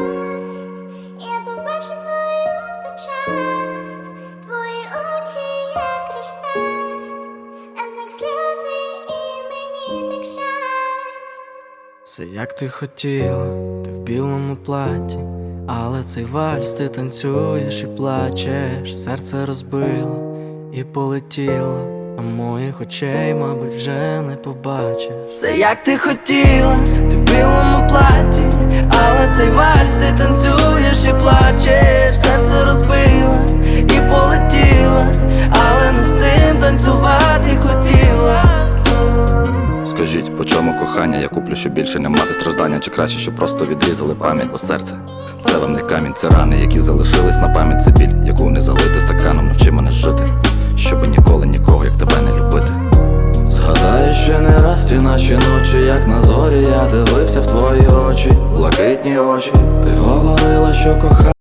я побачу твою печаль, твої очі, як кришталь, а знак сльози і мені так як ти хотіла, ти в білому платі, але цей вальс ти танцюєш і плачеш, серце розбило і полетіло, а моїх очей, мабуть, вже не побачиш. Все як ти хотіла, ти в білому платі, Скажіть, по чому кохання, я куплю, щоб більше не мати страждання, чи краще, щоб просто відрізали пам'ять, бо серце? Це вам не камінь, це рани, які залишились на пам'ять, це біль, яку не залити стаканом, навчи мене жити, щоби ніколи нікого, як тебе не любити. Згадаю ще не раз ті наші ночі, як на зорі я дивився в твої очі, блакитні очі. Ти говорила, що кохаєш